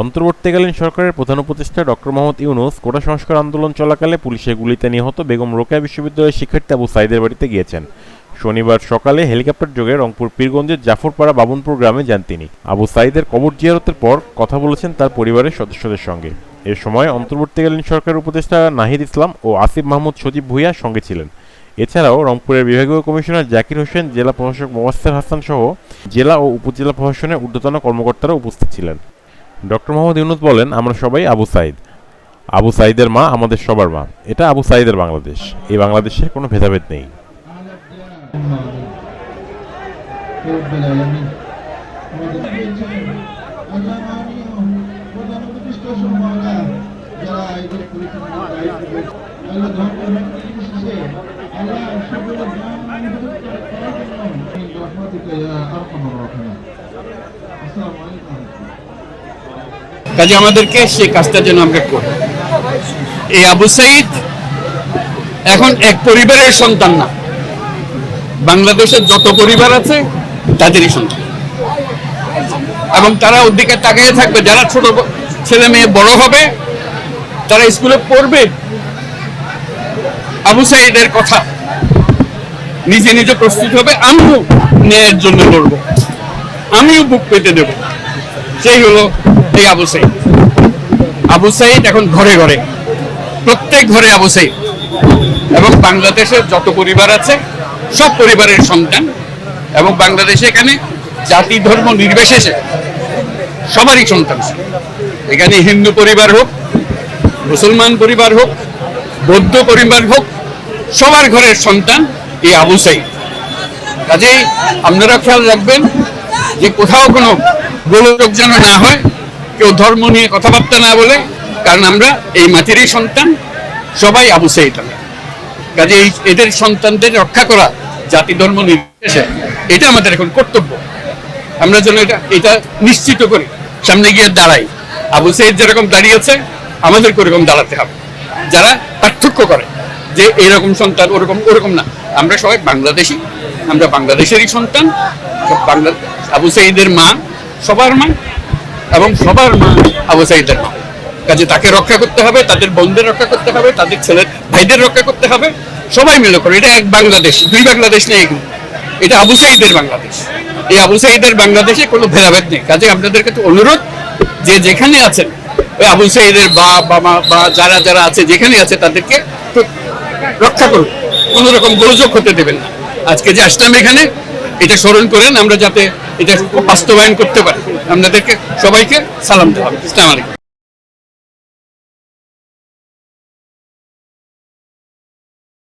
অন্তর্বর্তীকালীন সরকারের প্রধান উপদেষ্টা ডক্টর মোহাম্মদ ইউনুস কোটা সংস্কার আন্দোলন চলাকালে পুলিশের গুলিতে নিহত বেগম রোকেয়া বিশ্ববিদ্যালয়ের শিক্ষার্থী আবু সাইদের বাড়িতে গিয়েছেন। শনিবার সকালে হেলিকপ্টার যোগে রংপুর পীরগঞ্জের জাফরপাড়া বাবনপুর গ্রামে যান তিনি। আবু সাইদের কবর জিয়ারতের পর কথা বলেছেন তার পরিবারের সদস্যদের সঙ্গে। এ সময় অন্তর্বর্তীকালীন সরকারের উপদেষ্টা নাহিদ ইসলাম ও আসিফ মাহমুদ সজীব ভুইয়া সঙ্গে ছিলেন। এছাড়াও রংপুরের বিভাগীয় কমিশনার জাকির হোসেন, জেলা প্রশাসক মোয়াস্সের হাসান সহ জেলা ও উপজেলা প্রশাসনের ঊর্ধ্বতন কর্মকর্তারা উপস্থিত ছিলেন। ডক্টর মোহাম্মদ ইউনুস বলেন আমরা সবাই আবু সাইদ আবু সাইদের মা আমাদের সবার মা এটা আবু সাইদের বাংলাদেশ এই বাংলাদেশে কোনো ভেদাভেদ নেই رب العالمين কাজে আমাদেরকে সেই কাজটা যেন আমরা করি। এই আবু সাইদ এখন এক পরিবারের সন্তান না। বাংলাদেশের যত পরিবার আছে, তাদেরই সন্তান। এবং তারা ওর দিকে তাকিয়ে থাকবে। যারা ছোট ছেলে মেয়ে বড় হবে, তারা স্কুলে পড়বে। আবু সাইদের কথা নিজে নিজে প্রস্তুত হবে। আমিও ন্যায়ের জন্য লড়বো। আমিও বুক পেতে দেব। সেই হলো এই আবু সাইদ। আবু সাইদ এখন ঘরে ঘরে, প্রত্যেক ঘরে আবু সাইদ। এবং বাংলাদেশের যত পরিবার আছে, সব পরিবারের সন্তান। এবং বাংলাদেশে এখানে জাতি, ধর্ম নির্বিশেষে সবারই সন্তান এখানে হিন্দু পরিবার হোক, মুসলমান পরিবার হোক, বৌদ্ধ পরিবার হোক, সবার ঘরের সন্তান এই আবু সাইদ। কাজেই আপনারা খেয়াল রাখবেন যে কোথাও কোনো গোলযোগ যেন না হয় কেউ ধর্ম নিয়ে কথাবার্তা না বলে, কারণ আমরা এই মাটিরই সন্তান, সবাই আবু সাইদ কাজে এই এদের সন্তানদের রক্ষা করা, জাতি ধর্ম নির্বিশেষে এটা আমাদের এখন কর্তব্য। আমরা যেন এটা এটা নিশ্চিত করি। সামনে গিয়ে দাঁড়াই। আবু সাইদ যেরকম দাঁড়িয়েছে আমাদের ওরকম দাঁড়াতে হবে। যারা পার্থক্য করে, যে এরকম সন্তান, ওরকম ওরকম না। আমরা সবাই বাংলাদেশি, আমরা বাংলাদেশেরই সন্তান বাংলা আবু সাইদের মা, সবার মা এবং সবার মা আবু সাইদের মা কাজে তাকে রক্ষা করতে হবে তাদের বোনদের রক্ষা করতে হবে তাদের ছেলের ভাইদের রক্ষা করতে হবে। সবাই মিলে করে এটা এক বাংলাদেশ দুই বাংলাদেশ নেই এগুলো। এটা আবু সাইদের বাংলাদেশ। এই আবু সাইদের বাংলাদেশে কোনো ভেদাভেদ নেই। কাজে আপনাদের কাছে অনুরোধ যে যেখানে আছেন ওই আবু সাইদের বা বাবা বা যারা যারা আছে যেখানে আছে তাদেরকে রক্ষা করুন। কোনো রকম গোলযোগ হতে দেবেন না। আজকে যে আসলাম এখানে এটা স্মরণ করেন আমরা যাতে এটা বাস্তবায়ন করতে পারে। আপনাদেরকে সবাইকে সালাম দেওয়া ইসলাম আলাইকুম।